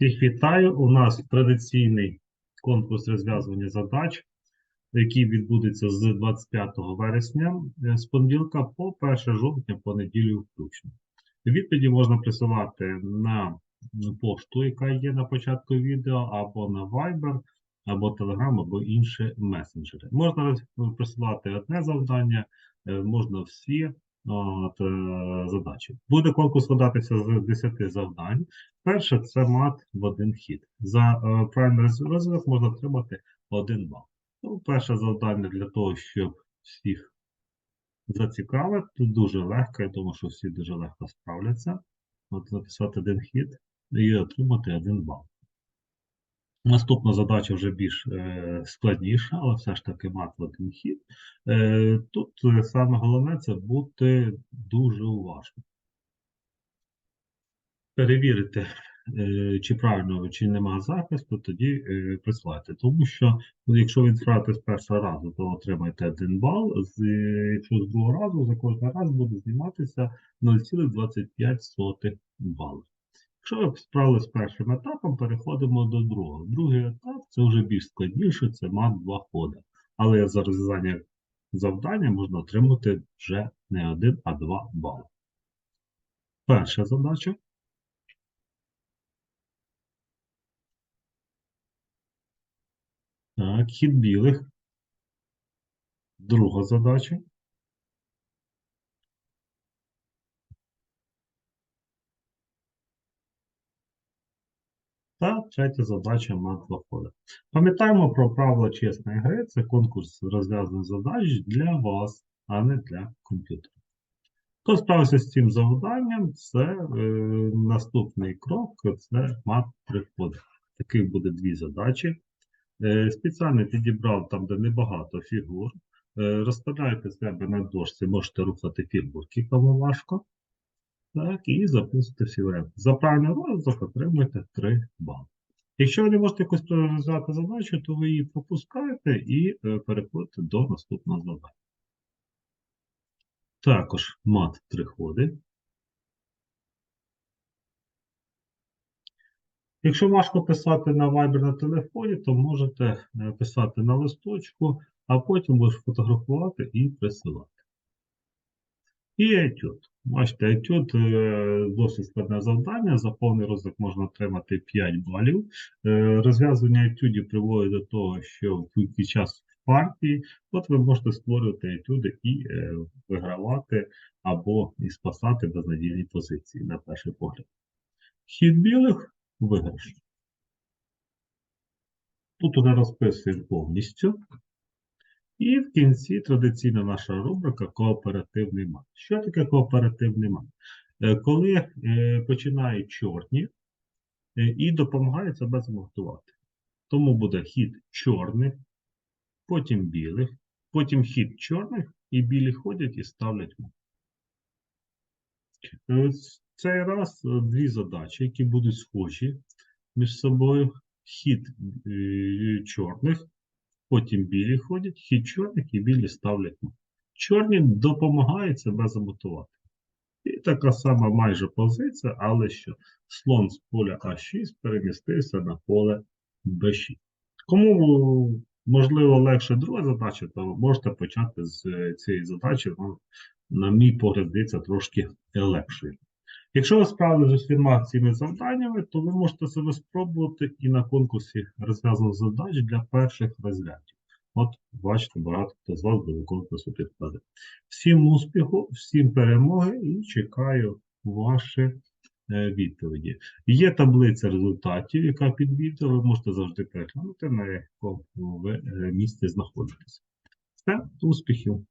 Всіх вітаю. У нас традиційний конкурс розв'язування задач, який відбудеться з 25 вересня е, з понеділка по 1 жовтня по неділю включно. Відповіді можна присилати на пошту, яка є на початку відео, або на Viber, або Telegram, або інші месенджери. Можна присилати одне завдання, е, можна всі от, задачі. Буде конкурс складатися з 10 завдань. Перше це мат в один хід. За е, правильний роз- розвиток можна отримати один бал. Ну, перше завдання для того, щоб всіх зацікавити, дуже легко. Я думаю, що всі дуже легко справляться. От написати один хід і отримати один бал. Наступна задача вже більш е, складніша, але все ж таки мат в один хід. Е, тут е, саме головне це бути дуже уважним. Перевірити, чи правильно, чи нема захисту, тоді присилайте. Тому що ну, якщо він з першого разу, то отримаєте один бал. З, якщо з другого разу, за кожен раз буде зніматися 0,25 балу. Якщо ви справилися з першим етапом, переходимо до другого. Другий етап це вже більш складніше, це мат 2 хода. Але за розв'язання завдання можна отримати вже не один, а два бали. Перша задача. Так, хід білих. Друга задача. Та третя задача мат два. Пам'ятаємо про правила чесної гри. Це конкурс розв'язаних задач для вас, а не для комп'ютера. Хто справився з цим завданням, це е, наступний крок це мат три ходи. Таких буде дві задачі. Е, спеціально підібрав там, де небагато фігур. Е, розставляєте себе на дошці, можете рухати фігурки, кому важко. Так, і всі варіанти. За правильний розвиток отримуєте 3 бали. Якщо ви не можете якось розв'язати задачу, то ви її пропускаєте і е, переходите до наступного завдання. Також мат 3 ходи. Якщо важко писати на Viber на телефоні, то можете е, писати на листочку, а потім будеш фотографувати і присилати. І етюд. Бачите, етюд е, досить складне завдання. За повний розвиток можна отримати 5 балів. Е, Розв'язування етюдів приводить до того, що під час партії от ви можете створювати етюди і е, вигравати або і спасати безнадійні позиції на перший погляд. Хід білих виграш. Тут уже розписуємо повністю. І в кінці традиційна наша рубрика кооперативний мат. Що таке кооперативний мат? Е, Коли е, починають чорні е, і допомагають себе змогтувати. Тому буде хід чорних, потім білих, потім хід чорних, і білі ходять і ставлять мат. Цей раз дві задачі, які будуть схожі між собою. Хід чорних, потім білі ходять, хід чорних і білі ставлять. Чорні допомагають себе замотувати. І така сама майже позиція, але що слон з поля А6 перемістився на поле Б6. Кому можливо легше друга задача, то можете почати з е, цієї задачі. Вона, на мій погляд, здається трошки легшою. Якщо ви справилися з цими завданнями, то ви можете себе спробувати і на конкурсі розв'язаних задач для перших розглядів. От, бачите, багато хто з вас до конкурсу підходить. Всім успіху, всім перемоги і чекаю ваші е, відповіді. Є таблиця результатів, яка під відео, ви можете завжди переглянути, на якому ви е, місці знаходитесь. Все, успіхів!